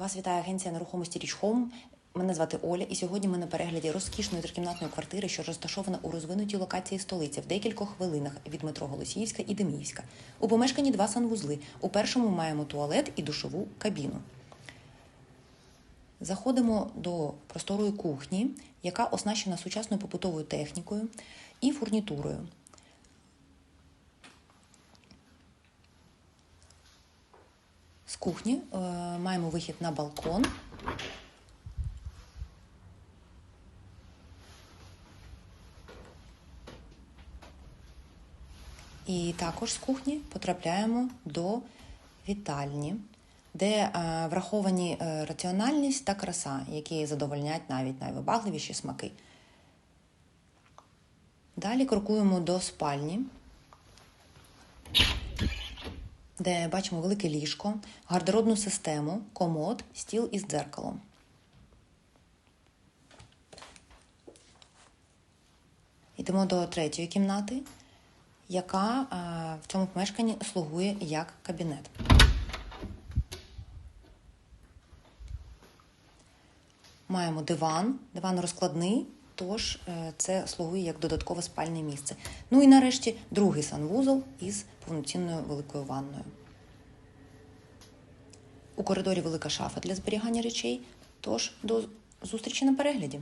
Вас вітає агенція нерухомості Річ Хоум. Мене звати Оля, і сьогодні ми на перегляді розкішної трикімнатної квартири, що розташована у розвинутій локації столиці в декількох хвилинах від метро Голосіївська і Деміївська. У помешканні два санвузли. У першому маємо туалет і душову кабіну. Заходимо до просторої кухні, яка оснащена сучасною побутовою технікою і фурнітурою. З кухні е, маємо вихід на балкон. І також з кухні потрапляємо до вітальні, де е, враховані е, раціональність та краса, які задовольнять навіть найвибагливіші смаки. Далі крокуємо до спальні, де бачимо велике ліжко, гардеробну систему, комод, стіл із дзеркалом. Йдемо до третьої кімнати, яка в цьому помешканні слугує як кабінет. Маємо диван, диван розкладний, тож е, це слугує як додаткове спальне місце. Ну і нарешті другий санвузол із повноцінною великою ванною. У коридорі велика шафа для зберігання речей. Тож до зустрічі на перегляді.